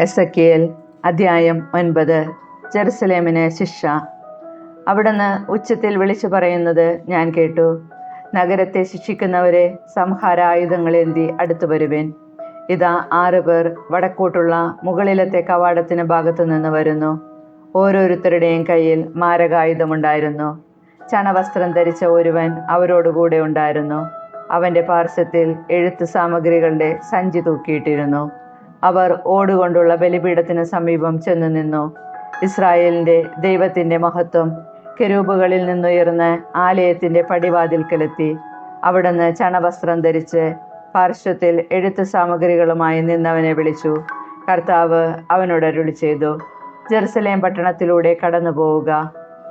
എസക്കിയേൽ അധ്യായം ഒൻപത്. ജെറുസലേമിന് ശിക്ഷ. അവിടുന്ന് ഉച്ചത്തിൽ വിളിച്ചു പറയുന്നത് ഞാൻ കേട്ടു. നഗരത്തെ ശിക്ഷിക്കുന്നവരെ സംഹാരായുധങ്ങളേന്തി അടുത്തു വരുവേൻ. ഇതാ ആറ് പേർ വടക്കോട്ടുള്ള മുകളിലത്തെ കവാടത്തിന് ഭാഗത്തു നിന്ന് വരുന്നു. ഓരോരുത്തരുടെയും കയ്യിൽ മാരകായുധമുണ്ടായിരുന്നു. ചണവസ്ത്രം ധരിച്ച ഒരുവൻ അവരോടുകൂടെ ഉണ്ടായിരുന്നു. അവന്റെ പാർശ്വത്തിൽ എഴുത്ത് സാമഗ്രികളുടെ സഞ്ചി തൂക്കിയിട്ടിരുന്നു. അവർ ഓടുകൊണ്ടുള്ള ബലിപീഠത്തിന് സമീപം ചെന്നു നിന്നു. ഇസ്രായേലിന്റെ ദൈവത്തിന്റെ മഹത്വം കെരൂബുകളിൽ നിന്നുയർന്ന് ആലയത്തിന്റെ പടിവാതിൽക്കലെത്തി. അവിടുന്ന് ചണവസ്ത്രം ധരിച്ച് പാർശ്വത്തിൽ എഴുത്ത് സാമഗ്രികളുമായി നിന്നവനെ വിളിച്ചു. കർത്താവ് അവനോട് അരുളി ചെയ്തു ജെറുസലേം പട്ടണത്തിലൂടെ കടന്നു പോവുക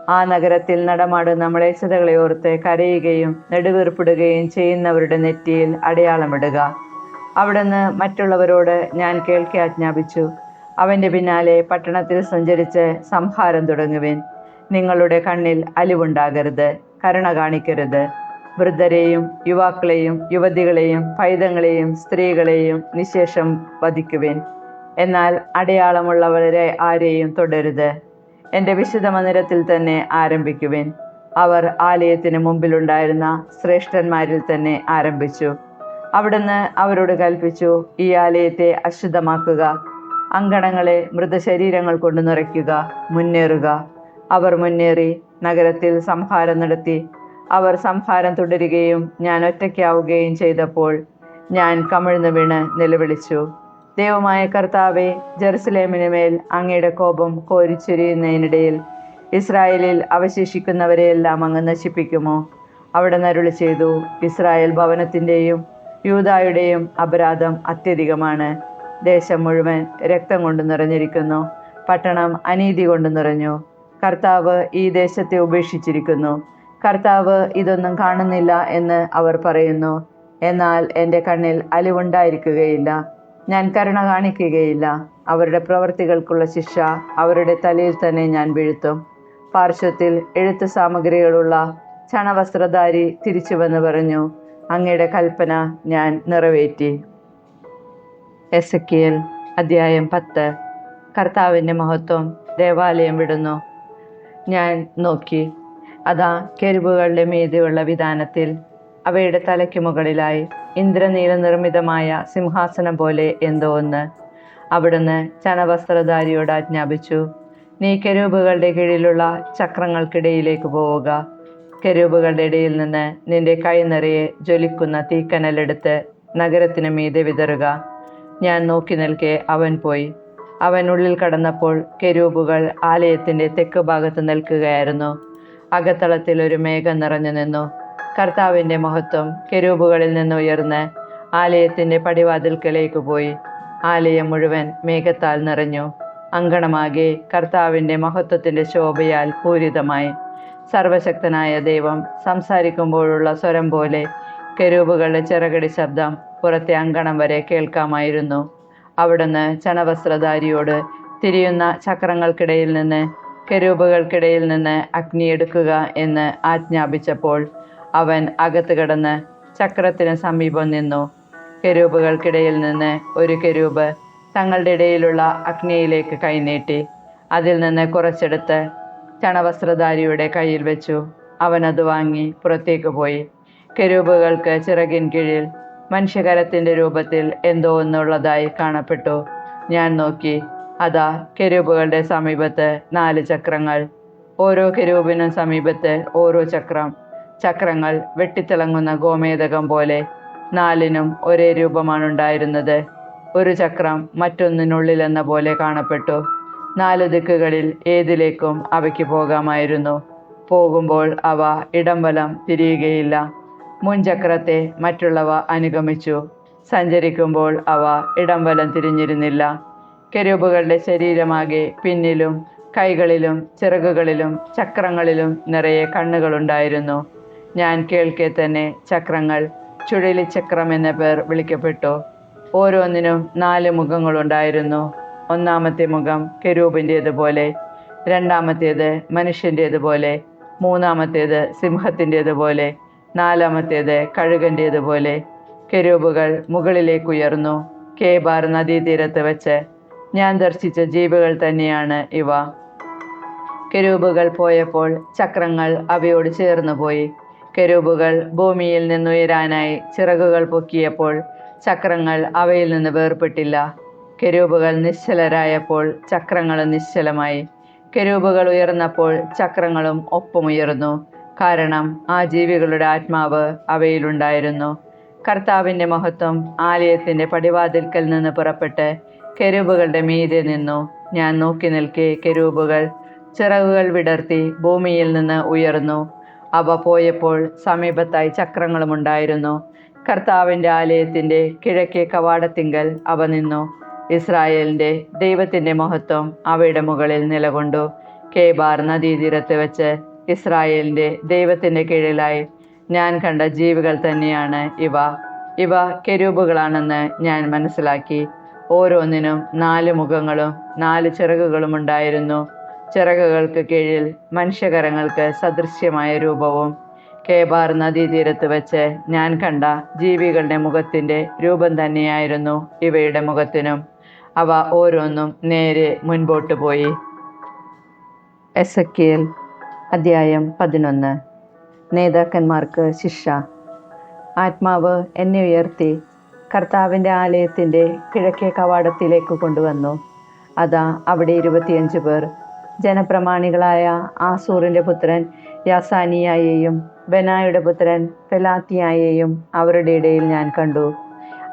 ആ നഗരത്തിൽ നടമാടുന്ന മ്ലേച്ഛതകളെ ഓർത്ത് കരയുകയും നെടുവീർപ്പിടുകയും ചെയ്യുന്നവരുടെ നെറ്റിയിൽ അടയാളമിടുക. അവിടുന്ന് മറ്റുള്ളവരോട് ഞാൻ കേൾക്കെ ആജ്ഞാപിച്ചു. അവന്റെ പിന്നാലെ പട്ടണത്തിൽ സഞ്ചരിച്ച് സംഹാരം തുടങ്ങുവിൻ. നിങ്ങളുടെ കണ്ണിൽ അലിവുണ്ടാകരുത് കരുണ കാണിക്കരുത്. വൃദ്ധരെയും യുവാക്കളെയും യുവതികളെയും പൈതങ്ങളെയും സ്ത്രീകളെയും നിശേഷം വധിക്കുവിൻ. എന്നാൽ അടയാളമുള്ളവരെ ആരെയും തുടരുത്. എന്റെ വിശുദ്ധ മന്ദിരത്തിൽ തന്നെ ആരംഭിക്കുവിൻ. അവർ ആലയത്തിന് മുമ്പിലുണ്ടായിരുന്ന ശ്രേഷ്ഠന്മാരിൽ തന്നെ ആരംഭിച്ചു. അവിടുന്ന് അവരോട് കൽപ്പിച്ചു ഈ ആലയത്തെ അശുദ്ധമാക്കുക അങ്കണങ്ങളെ മൃതശരീരങ്ങൾ കൊണ്ട് നിറയ്ക്കുക മുന്നേറുക. അവർ മുന്നേറി നഗരത്തിൽ സംഹാരം നടത്തി. അവർ സംഹാരം തുടരുകയും ഞാൻ ഒറ്റയ്ക്കാവുകയും ചെയ്തപ്പോൾ ഞാൻ കമിഴ്ന്നു വീണ് നിലവിളിച്ചു. ദൈവമായ കർത്താവെ ജെറുസലേമിന് മേൽ അങ്ങയുടെ കോപം കോരിച്ചൊരിയുന്നതിനിടയിൽ ഇസ്രായേലിൽ അവശേഷിക്കുന്നവരെയെല്ലാം അങ്ങ് നശിപ്പിക്കുമോ? അവിടെ നരുളി ചെയ്തു ഇസ്രായേൽ ഭവനത്തിന്റെയും യൂതായുടെയും അപരാധം അത്യധികമാണ്. ദേശം മുഴുവൻ രക്തം കൊണ്ട് നിറഞ്ഞിരിക്കുന്നു. പട്ടണം അനീതി കൊണ്ട് നിറഞ്ഞു. കർത്താവ് ഈ ദേശത്തെ ഉപേക്ഷിച്ചിരിക്കുന്നു. കർത്താവ് ഇതൊന്നും കാണുന്നില്ല എന്ന് അവർ പറയുന്നു. എന്നാൽ എന്റെ കണ്ണിൽ അലിവുണ്ടായിരിക്കുകയില്ല. ഞാൻ കരുണ കാണിക്കുകയില്ല. അവരുടെ പ്രവർത്തികൾക്കുള്ള ശിക്ഷ അവരുടെ തലയിൽ തന്നെ ഞാൻ വീഴ്ത്തും. പാർശ്വത്തിൽ എഴുത്ത് സാമഗ്രികളുള്ള ചണവസ്ത്രധാരി തിരിച്ചുവെന്ന് പറഞ്ഞു അങ്ങയുടെ കൽപ്പന ഞാൻ നിറവേറ്റി. എസക്കിയൽ അധ്യായം പത്ത്. കർത്താവിന്റെ മഹത്വം ദേവാലയം വിടുന്നു. ഞാൻ നോക്കി. അതാ കെരുവുകളുടെ മീതെയുള്ള വിധാനത്തിൽ അവയുടെ തലയ്ക്ക് മുകളിലായി ഇന്ദ്രനീല നിർമ്മിതമായ സിംഹാസനം പോലെ എന്തോ ഒന്ന്. അവിടുന്ന് ചനവസ്ത്രധാരിയോട് ആജ്ഞാപിച്ചു നീ കെരൂപുകളുടെ കീഴിലുള്ള ചക്രങ്ങൾക്കിടയിലേക്ക് പോവുക. കെരൂബുകളുടെ ഇടയിൽ നിന്ന് നിന്റെ കൈ നിറയെ ജ്വലിക്കുന്ന തീക്കനലെടുത്ത് നഗരത്തിന് മീതെ വിതറുക. ഞാൻ നോക്കി നിൽക്കെ അവൻ പോയി. അവൻ ഉള്ളിൽ കടന്നപ്പോൾ കെരൂപുകൾ ആലയത്തിന്റെ തെക്ക് ഭാഗത്ത് നിൽക്കുകയായിരുന്നു. അകത്തളത്തിൽ ഒരു മേഘം നിറഞ്ഞു നിന്നു. കർത്താവിന്റെ മഹത്വം കെരൂപുകളിൽ നിന്ന് ഉയർന്ന് ആലയത്തിന്റെ പടിവാതിൽക്കലേക്ക് പോയി. ആലയം മുഴുവൻ മേഘത്താൽ നിറഞ്ഞു. അങ്കണമാകെ കർത്താവിന്റെ മഹത്വത്തിന്റെ ശോഭയാൽ പൂരിതമായി. സർവശക്തനായ ദൈവം സംസാരിക്കുമ്പോഴുള്ള സ്വരം പോലെ കെരൂബുകളുടെ ചിറകടി ശബ്ദം പുറത്തെ അങ്കണം വരെ കേൾക്കാമായിരുന്നു. അവിടുന്ന് ചണവസ്ത്രധാരിയോട് തിരിയുന്ന ചക്രങ്ങൾക്കിടയിൽ നിന്ന് കെരൂബുകൾക്കിടയിൽ നിന്ന് അഗ്നിയെടുക്കുക എന്ന് ആജ്ഞാപിച്ചപ്പോൾ അവൻ അകത്ത് കിടന്ന് ചക്രത്തിന് സമീപം നിന്നു. കെരൂബുകൾക്കിടയിൽ നിന്ന് ഒരു കെരൂബ് തങ്ങളുടെ ഇടയിലുള്ള അഗ്നിയിലേക്ക് കൈനീട്ടി. അതിൽ നിന്ന് കുറച്ചെടുത്ത് ചണവസ്ത്രധാരിയുടെ കയ്യിൽ വെച്ചു. അവൻ അത് വാങ്ങി പുറത്തേക്ക് പോയി. കെരൂബുകൾക്ക് ചിറകിൻ കീഴിൽ മനുഷ്യകരത്തിന്റെ രൂപത്തിൽ എന്തോ ഒന്നുള്ളതായി കാണപ്പെട്ടു. ഞാൻ നോക്കി. അതാ കെരൂബുകളുടെ സമീപത്ത് നാല് ചക്രങ്ങൾ. ഓരോ കെരൂബിനും സമീപത്ത് ഓരോ ചക്രം. ചക്രങ്ങൾ വെട്ടിത്തിളങ്ങുന്ന ഗോമേതകം പോലെ നാലിനും ഒരേ രൂപമാണുണ്ടായിരുന്നത്. ഒരു ചക്രം മറ്റൊന്നിനുള്ളിലെന്ന പോലെ കാണപ്പെട്ടു. നാല് ദിക്കുകളിൽ ഏതിലേക്കും അവയ്ക്ക് പോകാമായിരുന്നു. പോകുമ്പോൾ അവ ഇടംവലം തിരിയുകയില്ല. മുൻചക്രത്തെ മറ്റുള്ളവ അനുഗമിച്ചു. സഞ്ചരിക്കുമ്പോൾ അവ ഇടംവലം തിരിഞ്ഞിരുന്നില്ല. കെരൂബുകളുടെ ശരീരമാകെ പിന്നിലും കൈകളിലും ചിറകുകളിലും ചക്രങ്ങളിലും നിറയെ കണ്ണുകളുണ്ടായിരുന്നു. ഞാൻ കേൾക്കെ തന്നെ ചക്രങ്ങൾ ചുഴലിച്ചക്രം എന്ന പേർ വിളിക്കപ്പെട്ടു. ഓരോന്നിനും നാല് മുഖങ്ങളുണ്ടായിരുന്നു. ഒന്നാമത്തെ മുഖം കെരൂപിന്റേതുപോലെ രണ്ടാമത്തേത് മനുഷ്യന്റേതുപോലെ മൂന്നാമത്തേത് സിംഹത്തിന്റേതുപോലെ നാലാമത്തേത് കഴുകന്റേതുപോലെ കെരൂബുകൾ മുകളിലേക്കുയർന്നു. കേബാർ നദീതീരത്ത് വെച്ച് ഞാൻ ദർശിച്ച ജീവികൾ തന്നെയാണ് ഇവ. കെരൂബുകൾ പോയപ്പോൾ ചക്രങ്ങൾ അവയോട് ചേർന്നു പോയി. കെരൂബുകൾ ഭൂമിയിൽ നിന്നുയരാനായി ചിറകുകൾ പൊക്കിയപ്പോൾ ചക്രങ്ങൾ അവയിൽ നിന്ന് വേർപെട്ടില്ല. കെരൂബുകൾ നിശ്ചലരായപ്പോൾ ചക്രങ്ങളും നിശ്ചലമായി. കെരൂപുകൾ ഉയർന്നപ്പോൾ ചക്രങ്ങളും ഒപ്പമുയർന്നു. കാരണം ആ ജീവികളുടെ ആത്മാവ് അവയിലുണ്ടായിരുന്നു. കർത്താവിന്റെ മഹത്വം ആലയത്തിന്റെ പടിവാതിൽക്കൽ നിന്ന് പുറപ്പെട്ട് കെരൂപുകളുടെ മീതെ നിന്നു. ഞാൻ നോക്കി നിൽക്കെ കെരൂപുകൾ ചിറകുകൾ വിടർത്തി ഭൂമിയിൽ നിന്ന് ഉയർന്നു. അവ പോയപ്പോൾ സമീപത്തായി ചക്രങ്ങളുമുണ്ടായിരുന്നു. കർത്താവിന്റെ ആലയത്തിന്റെ കിഴക്കേ കവാടത്തിങ്കൽ അവ നിന്നു. ഇസ്രായേലിന്റെ ദൈവത്തിന്റെ മഹത്വം അവയുടെ മുകളിൽ നിലകൊണ്ടു. കേബാർ നദീതീരത്ത് വെച്ച് ഇസ്രായേലിന്റെ ദൈവത്തിന്റെ കീഴിലായി ഞാൻ കണ്ട ജീവികൾ തന്നെയാണ് ഇവ. ഇവ കെരൂബുകളാണെന്ന് ഞാൻ മനസ്സിലാക്കി. ഓരോന്നിനും നാല് മുഖങ്ങളും നാല് ചിറകുകളും ഉണ്ടായിരുന്നു. ചിറകുകൾക്ക് കീഴിൽ മനുഷ്യകരങ്ങൾക്ക് സദൃശ്യമായ രൂപവും കേബാർ നദീതീരത്ത് വെച്ച് ഞാൻ കണ്ട ജീവികളുടെ മുഖത്തിന്റെ രൂപം തന്നെയായിരുന്നു ഇവയുടെ മുഖത്തിനും. അവ ഓരോന്നും നേരെ മുൻപോട്ട് പോയി. എസക്കിയൽ അധ്യായം പതിനൊന്ന്. നേതാക്കന്മാർക്ക് ശിക്ഷ. ആത്മാവ് എന്നെ ഉയർത്തി കർത്താവിന്റെ ആലയത്തിന്റെ കിഴക്കേ കവാടത്തിലേക്ക് കൊണ്ടുവന്നു. അതാ അവിടെ ഇരുപത്തിയഞ്ച് പേർ. ജനപ്രമാണികളായ ആസൂറിന്റെ പുത്രൻ യാസാനിയായെയും ബനായുടെ പുത്രൻ ഫെലാത്തിയായെയും അവരുടെ ഇടയിൽ ഞാൻ കണ്ടു.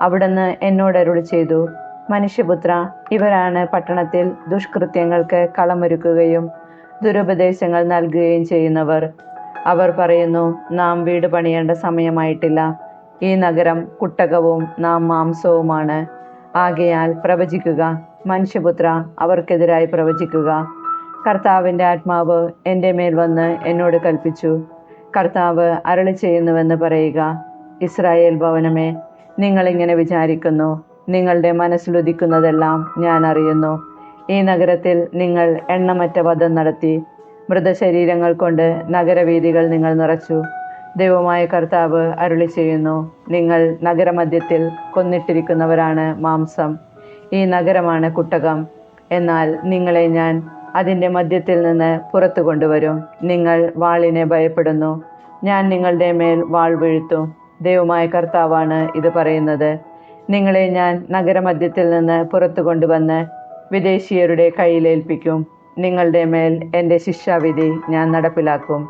അവിടുന്ന് എന്നോട് അരുളി ചെയ്തു മനുഷ്യപുത്ര ഇവരാണ് പട്ടണത്തിൽ ദുഷ്കൃത്യങ്ങൾക്ക് കളമൊരുക്കുകയും ദുരുപദേശങ്ങൾ നൽകുകയും ചെയ്യുന്നവർ. അവർ പറയുന്നു നാം വീട് പണിയേണ്ട സമയമായിട്ടില്ല. ഈ നഗരം കുട്ടകവും നാം മാംസവുമാണ്. ആകയാൽ പ്രവചിക്കുക. മനുഷ്യപുത്ര അവർക്കെതിരായി പ്രവചിക്കുക. കർത്താവിന്റെ ആത്മാവ് എന്റെ മേൽ വന്ന് എന്നോട് കൽപ്പിച്ചു. കർത്താവ് അരളി ചെയ്യുന്നുവെന്ന് പറയുക. ഇസ്രായേൽ ഭവനമേ നിങ്ങളിങ്ങനെ വിചാരിക്കുന്നു. നിങ്ങളുടെ മനസ്സിലുദിക്കുന്നതെല്ലാം ഞാൻ അറിയുന്നു. ഈ നഗരത്തിൽ നിങ്ങൾ എണ്ണമറ്റ വധം നടത്തി. മൃതശരീരങ്ങൾ കൊണ്ട് നഗരവീഥികൾ നിങ്ങൾ നിറച്ചു. ദൈവമായ കർത്താവ് അരുളി ചെയ്യുന്നു നിങ്ങൾ നഗരമധ്യത്തിൽ കൊന്നിട്ടിരിക്കുന്നവരാണ് മാംസം. ഈ നഗരമാണ് കുട്ടകം. എന്നാൽ നിങ്ങളെ ഞാൻ അതിന്റെ മധ്യത്തിൽ നിന്ന് പുറത്തു കൊണ്ടുവരും. നിങ്ങൾ വാളിനെ ഭയപ്പെടുന്നു. ഞാൻ നിങ്ങളുടെ മേൽ വാൾ വീഴ്ത്തും. ദൈവമായ കർത്താവാണ് ഇത് പറയുന്നത്. നിങ്ങളെ ഞാൻ നഗരമധ്യത്തിൽ നിന്ന് പുറത്തു കൊണ്ടുവന്ന് വിദേശീയരുടെ കയ്യിലേൽപ്പിക്കും. നിങ്ങളുടെ മേൽ എന്റെ ശിക്ഷാവിധി ഞാൻ നടപ്പിലാക്കും.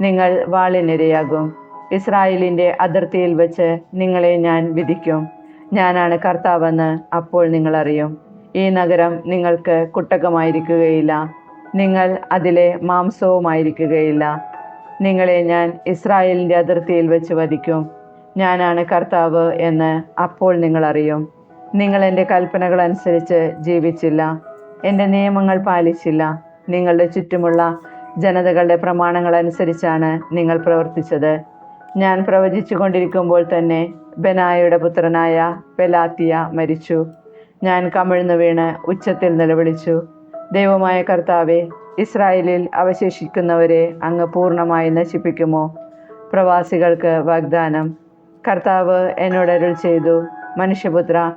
നിങ്ങൾ വാളിനിരയാകും. ഇസ്രായേലിന്റെ അതിർത്തിയിൽ വെച്ച് നിങ്ങളെ ഞാൻ വിധിക്കും. ഞാനാണ് കർത്താവെന്ന് അപ്പോൾ നിങ്ങളറിയും ഈ നഗരം നിങ്ങൾക്ക് കുട്ടകമായിരിക്കുകയില്ല. നിങ്ങൾ അതിലെ മാംസവുമായിരിക്കുകയില്ല. നിങ്ങളെ ഞാൻ ഇസ്രായേലിന്റെ അതിർത്തിയിൽ വെച്ച് വധിക്കും. ഞാനാണ് കർത്താവ് എന്ന് അപ്പോൾ നിങ്ങൾ അറിയും. നിങ്ങൾ എന്റെ കൽപ്പനകൾ അനുസരിച്ച് ജീവിച്ചില്ല. എന്റെ നിയമങ്ങൾ പാലിച്ചില്ല. നിങ്ങളുടെ ചുറ്റുമുള്ള ജനതകളുടെ പ്രമാണങ്ങൾ അനുസരിച്ചാണ് നിങ്ങൾ പ്രവർത്തിച്ചത്. ഞാൻ പ്രവചിച്ചു കൊണ്ടിരിക്കുമ്പോൾ തന്നെ ബനായയുടെ പുത്രനായ പെലാത്തിയ മരിച്ചു. ഞാൻ കമിഴ്ന്നു വീണ് ഉച്ചത്തിൽ നിലവിളിച്ചു. ദൈവമായ കർത്താവെ ഇസ്രായേലിൽ അവശേഷിക്കുന്നവരെ അങ്ങ് പൂർണമായി നശിപ്പിക്കുമോ? പ്രവാസികൾക്ക് വാഗ്ദാനം. കർത്താവ് എന്നോട് അരുൾ ചെയ്തു. മനുഷ്യപുത്ര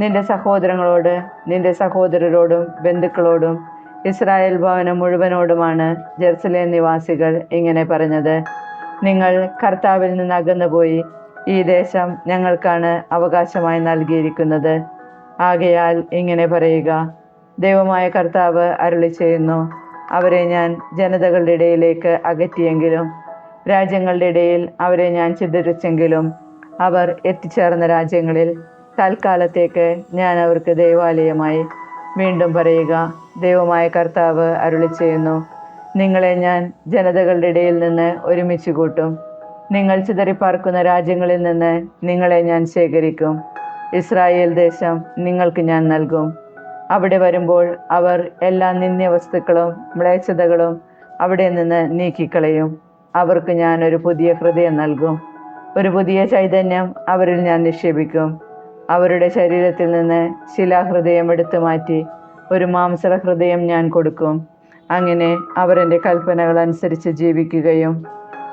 നിന്റെ സഹോദരങ്ങളോട് നിന്റെ സഹോദരരോടും ബന്ധുക്കളോടും ഇസ്രായേൽ ഭവനം മുഴുവനോടുമാണ് ജെറുസലേം നിവാസികൾ ഇങ്ങനെ പറഞ്ഞത്. നിങ്ങൾ കർത്താവിൽ നിന്ന് അകന്നുപോയി ഈ ദേശം ഞങ്ങൾക്കാണ് അവകാശമായി നൽകിയിരിക്കുന്നത്. ആകയാൽ ഇങ്ങനെ പറയുക ദൈവമായ കർത്താവ് അരുളി ചെയ്യുന്നു അവരെ ഞാൻ ജനതകളുടെ ഇടയിലേക്ക് അകറ്റിയെങ്കിലും രാജ്യങ്ങളുടെ ഇടയിൽ അവരെ ഞാൻ ചിതറിച്ചെങ്കിലും അവർ എത്തിച്ചേർന്ന രാജ്യങ്ങളിൽ തൽക്കാലത്തേക്ക് ഞാൻ അവർക്ക് ദൈവാലയമായി വീണ്ടും പറയുക ദൈവമായ കർത്താവ് അരുളി ചെയ്യുന്നു നിങ്ങളെ ഞാൻ ജനതകളുടെ ഇടയിൽ നിന്ന് ഒരുമിച്ച് കൂട്ടും. നിങ്ങൾ ചിതറിപ്പാർക്കുന്ന രാജ്യങ്ങളിൽ നിന്ന് നിങ്ങളെ ഞാൻ ശേഖരിക്കും. ഇസ്രായേൽ ദേശം നിങ്ങൾക്ക് ഞാൻ നൽകും. അവിടെ വരുമ്പോൾ അവർ എല്ലാ നിന്ദ്യവസ്തുക്കളും മ്ലേച്ഛതകളും അവിടെ നിന്ന് നീക്കിക്കളയും. അവർക്ക് ഞാൻ ഒരു പുതിയ ഹൃദയം നൽകും. ഒരു പുതിയ ചൈതന്യം അവരിൽ ഞാൻ നിക്ഷേപിക്കും. അവരുടെ ശരീരത്തിൽ നിന്ന് ശിലാഹൃദയം എടുത്തു മാറ്റി ഒരു മാംസള ഹൃദയം ഞാൻ കൊടുക്കും. അങ്ങനെ അവരെന്റെ കൽപ്പനകൾ അനുസരിച്ച് ജീവിക്കുകയും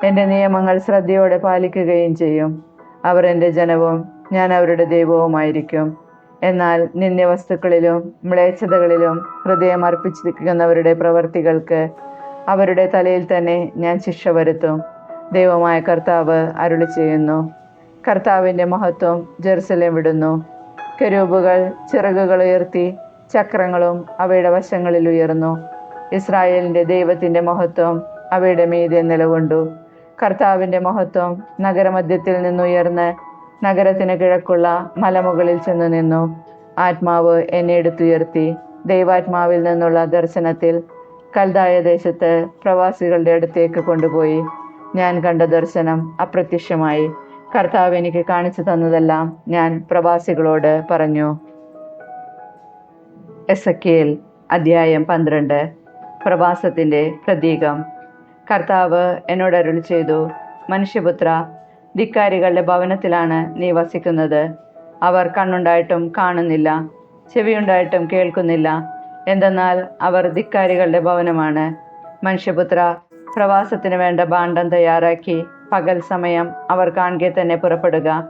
എന്റെ നിയമങ്ങൾ ശ്രദ്ധയോടെ പാലിക്കുകയും ചെയ്യും. അവർ എന്റെ ജനവും ഞാൻ അവരുടെ ദൈവവുമായിരിക്കും. എന്നാൽ നിന്ദ്യവസ്തുക്കളിലും മ്ലേച്ഛതകളിലും ഹൃദയം അർപ്പിച്ചിരിക്കുന്നവരുടെ പ്രവർത്തികൾക്ക് അവരുടെ തലയിൽ തന്നെ ഞാൻ ശിക്ഷ വരുത്തും. ദൈവമായ കർത്താവ് അരുളി ചെയ്യുന്നു. കർത്താവിന്റെ മഹത്വം ജെറുസലേം വിടുന്നു. കരൂപുകൾ ചിറകുകൾ ഉയർത്തി ചക്രങ്ങളും അവയുടെ വശങ്ങളിൽ ഉയർന്നു. ഇസ്രായേലിന്റെ ദൈവത്തിന്റെ മഹത്വം അവയുടെ മീതെ നിലകൊണ്ടു. കർത്താവിന്റെ മഹത്വം നഗരമധ്യത്തിൽ നിന്നുയർന്ന് നഗരത്തിന് കിഴക്കുള്ള മലമുകളിൽ ചെന്ന് നിന്നു. ആത്മാവ് എന്നെ എടുത്തുയർത്തി. ദൈവാത്മാവിൽ നിന്നുള്ള ദർശനത്തിൽ കൽതായ ദേശത്ത് പ്രവാസികളുടെ അടുത്തേക്ക് കൊണ്ടുപോയി. ഞാൻ കണ്ട ദർശനം അപ്രത്യക്ഷമായി. കർത്താവ് എനിക്ക് കാണിച്ചു തന്നതെല്ലാം ഞാൻ പ്രവാസികളോട് പറഞ്ഞു. എസക്കിയേൽ അധ്യായം പന്ത്രണ്ട്. പ്രവാസത്തിന്റെ പ്രതീകം. കർത്താവ് എന്നോട് അരുൾ ചെയ്തു മനുഷ്യപുത്ര ധിക്കാരികളുടെ ഭവനത്തിലാണ് നീ വസിക്കുന്നത്. അവർ കണ്ണുണ്ടായിട്ടും കാണുന്നില്ല ചെവിയുണ്ടായിട്ടും കേൾക്കുന്നില്ല. എന്തെന്നാൽ അവർ ധിക്കാരികളുടെ ഭവനമാണ്. മനുഷ്യപുത്ര പ്രവാസത്തിന് വേണ്ട ഭാണ്ഡം തയ്യാറാക്കി പകൽ സമയം അവർ കാണുകെ തന്നെ പുറപ്പെടുക.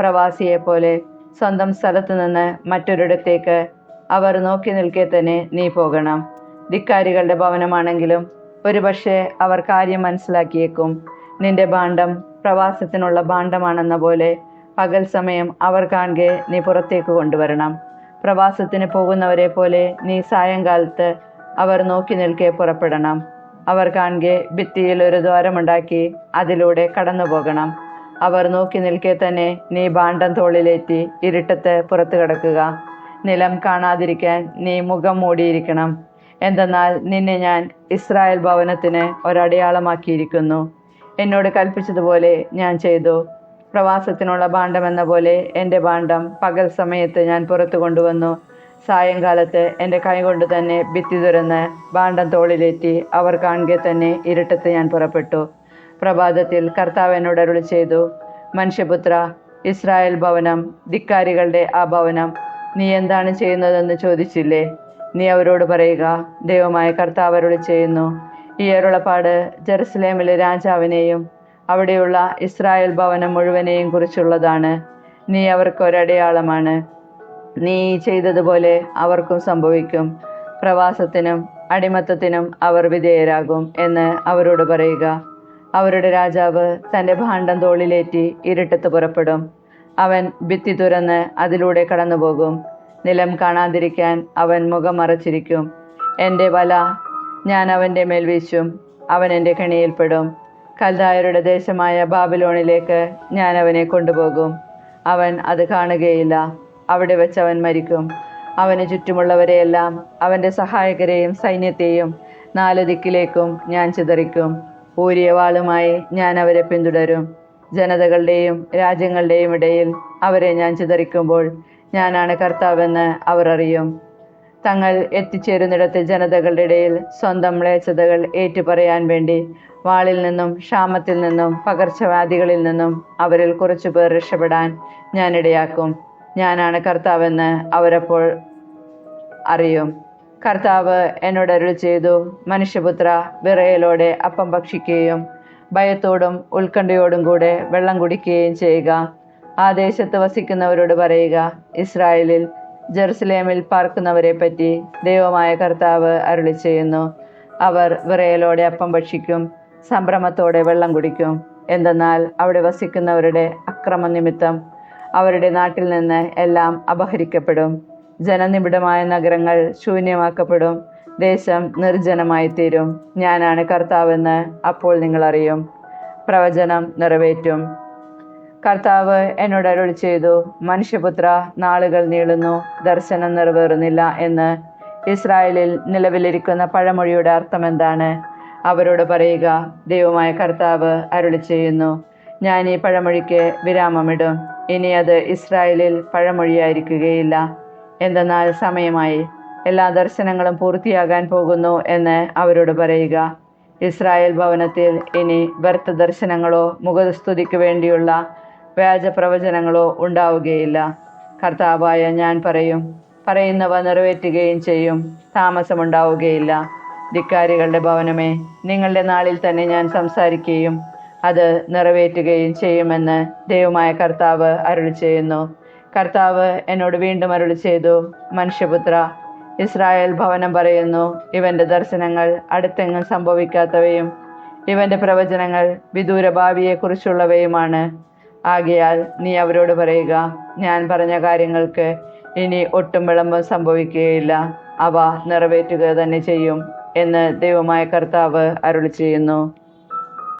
പ്രവാസിയെ പോലെ സ്വന്തം സ്ഥലത്ത് നിന്ന് മറ്റൊരിടത്തേക്ക് അവർ നോക്കി നിൽക്കെ തന്നെ നീ പോകണം. ധിക്കാരികളുടെ ഭവനമാണെങ്കിലും ഒരുപക്ഷെ അവർ കാര്യം മനസ്സിലാക്കിയേക്കും. നിന്റെ ഭാണ്ഡം പ്രവാസത്തിനുള്ള ഭാണ്ഡമാണെന്ന പോലെ പകൽ സമയം അവർ കാണുകെ നീ പുറത്തേക്ക് കൊണ്ടുവരണം. പ്രവാസത്തിന് പോകുന്നവരെ പോലെ നീ സായങ്കാലത്ത് അവർ നോക്കി നിൽക്കെ പുറപ്പെടണം. അവർ കാണെ ഭിത്തിയിൽ ഒരു ദ്വാരമുണ്ടാക്കി അതിലൂടെ കടന്നു പോകണം അവർ നോക്കി നിൽക്കെ തന്നെ നീ ഭാണ്ഡം തോളിലേറ്റി ഇരുട്ടത്ത് പുറത്തു കിടക്കുക. നിലം കാണാതിരിക്കാൻ നീ മുഖം മൂടിയിരിക്കണം. എന്തെന്നാൽ നിന്നെ ഞാൻ ഇസ്രായേൽ ഭവനത്തിന് ഒരടയാളമാക്കിയിരിക്കുന്നു. എന്നോട് കൽപ്പിച്ചതുപോലെ ഞാൻ ചെയ്തു. പ്രവാസത്തിനുള്ള ഭാണ്ഡം എന്ന പോലെ എന്റെ ഭാണ്ഡം പകൽ സമയത്ത് ഞാൻ പുറത്തു കൊണ്ടുവന്നു. സായങ്കാലത്ത് എന്റെ കൈകൊണ്ട് തന്നെ ഭിത്തി തുറന്ന് ഭാണ്ഡം തോളിലേറ്റി അവർ കാണുക തന്നെ ഇരുട്ടത്ത് ഞാൻ പുറപ്പെട്ടു. പ്രഭാതത്തിൽ കർത്താവ് എന്നോട് അരുളി ചെയ്തു മനുഷ്യപുത്ര ഇസ്രായേൽ ഭവനം ധിക്കാരികളുടെ ആ ഭവനം നീ എന്താണ് ചെയ്യുന്നതെന്ന് ചോദിച്ചില്ലേ? നീ അവരോട് പറയുക ദൈവമായ കർത്താവ് അരുളി ചെയ്യുന്നു ഈ അരുളപ്പാട് ജെറുസലേമിലെ രാജാവിനെയും അവിടെയുള്ള ഇസ്രായേൽ ഭവനം മുഴുവനെയും കുറിച്ചുള്ളതാണ്. നീ അവർക്ക് ഒരടയാളമാണ്. നീ ചെയ്തതുപോലെ അവർക്കും സംഭവിക്കും. പ്രവാസത്തിനും അടിമത്തത്തിനും അവർ വിധേയരാകും എന്ന് അവരോട് പറയുക. അവരുടെ രാജാവ് തന്റെ ഭാണ്ഡം തോളിലേറ്റി ഇരുട്ടത്ത് പുറപ്പെടും. അവൻ ഭിത്തി തുറന്ന് അതിലൂടെ കടന്നുപോകും. നിലം കാണാതിരിക്കാൻ അവൻ മുഖം മറച്ചിരിക്കും. എന്റെ വല ഞാൻ അവന്റെ മേൽ വീശും. അവൻ എന്റെ കെണിയിൽപ്പെടും. കൽദായരുടെ ദേശമായ ബാബിലോണിലേക്ക് ഞാൻ അവനെ കൊണ്ടുപോകും. അവൻ അത് കാണുകയില്ല. അവിടെ വെച്ച് അവൻ മരിക്കും. അവന് ചുറ്റുമുള്ളവരെയെല്ലാം അവന്റെ സഹായകരെയും സൈന്യത്തെയും നാല് ദിക്കിലേക്കും ഞാൻ ചിതറിക്കും. ഊരിയ വാളുമായി ഞാൻ അവരെ പിന്തുടരും. ജനതകളുടെയും രാജ്യങ്ങളുടെയും ഇടയിൽ അവരെ ഞാൻ ചിതറിക്കുമ്പോൾ ഞാനാണ് കർത്താവെന്ന് അവർ അറിയും. തങ്ങൾ എത്തിച്ചേരുന്നിടത്തെ ജനതകളുടെ ഇടയിൽ സ്വന്തം മ്ലേച്ഛതകൾ ഏറ്റുപറയാൻ വേണ്ടി വാളിൽ നിന്നും ക്ഷാമത്തിൽ നിന്നും പകർച്ചവ്യാധികളിൽ നിന്നും അവരിൽ കുറച്ചുപേർ രക്ഷപ്പെടാൻ ഞാൻ ഇടയാക്കും. ഞാനാണ് കർത്താവെന്ന് അവരപ്പോൾ അറിയും. കർത്താവ് എന്നോട് അരുൾ ചെയ്തു മനുഷ്യപുത്ര വിറയലോടെ അപ്പം ഭക്ഷിക്കുകയും ഭയത്തോടും ഉത്കണ്ഠയോടും കൂടെ വെള്ളം കുടിക്കുകയും ചെയ്യുക. ആ ദേശത്ത് വസിക്കുന്നവരോട് പറയുക ഇസ്രായേലിൽ ജെറുസലേമിൽ പാർക്കുന്നവരെ പറ്റി ദൈവമായ കർത്താവ് അരുളി ചെയ്യുന്നു. അവർ വിറയലോടെ അപ്പം ഭക്ഷിക്കും സംഭ്രമത്തോടെ വെള്ളം കുടിക്കും. എന്തെന്നാൽ അവിടെ വസിക്കുന്നവരുടെ അക്രമനിമിത്തം അവരുടെ നാട്ടിൽ നിന്ന് എല്ലാം അപഹരിക്കപ്പെടും. ജനനിബിഡമായ നഗരങ്ങൾ ശൂന്യമാക്കപ്പെടും. ദേശം നിർജനമായി തീരും ഞാനാണ് കർത്താവെന്ന് അപ്പോൾ നിങ്ങൾ അറിയും പ്രവചനം നിറവേറ്റും. കർത്താവ് എന്നോട് അരുളി ചെയ്തു മനുഷ്യപുത്ര നാളുകൾ നീളുന്നു ദർശനം നിറവേറുന്നില്ല എന്ന്. ഇസ്രായേലിൽ നിലവിലിരിക്കുന്ന പഴമൊഴിയുടെ അർത്ഥം എന്താണ് അവരോട് പറയുക ദൈവമായ കർത്താവ് അരുളി ചെയ്യുന്നു ഞാൻ ഈ പഴമൊഴിക്ക് വിരാമമിടും. ഇനി അത് ഇസ്രായേലിൽ പഴമൊഴിയായിരിക്കുകയില്ല. എന്തെന്നാൽ സമയമായി. എല്ലാ ദർശനങ്ങളും പൂർത്തിയാകാൻ പോകുന്നു എന്ന് അവരോട് പറയുക. ഇസ്രായേൽ ഭവനത്തിൽ ഇനി വ്യർത്ഥ ദർശനങ്ങളോ മുഖസ്തുതിക്ക് വേണ്ടിയുള്ള വ്യാജ പ്രവചനങ്ങളോ ഉണ്ടാവുകയില്ല. കർത്താവായ ഞാൻ പറയും പറയുന്നവ നിറവേറ്റുകയും ചെയ്യും താമസമുണ്ടാവുകയില്ല. ധിക്കാരികളുടെ ഭവനമേ നിങ്ങളുടെ നാളിൽ തന്നെ ഞാൻ സംസാരിക്കുകയും അത് നിറവേറ്റുകയും ചെയ്യുമെന്ന് ദൈവമായ കർത്താവ് അരുളി ചെയ്യുന്നു. കർത്താവ് എന്നോട് വീണ്ടും അരുളി ചെയ്തു മനുഷ്യപുത്ര ഇസ്രായേൽ ഭവനം പറയുന്നു ഇവന്റെ ദർശനങ്ങൾ അടുത്തെങ്ങും സംഭവിക്കാത്തവയും ഇവന്റെ പ്രവചനങ്ങൾ വിദൂര ഭാവിയെക്കുറിച്ചുള്ളവയുമാണ്. ആകയാൽ നീ അവരോട് പറയുക ഞാൻ പറഞ്ഞ കാര്യങ്ങൾക്ക് ഇനി ഒട്ടും വിളംബം സംഭവിക്കുകയില്ല അവ നിറവേറ്റുക തന്നെ ചെയ്യും എന്ന് ദൈവമായ കർത്താവ് അരുളി ചെയ്യുന്നു.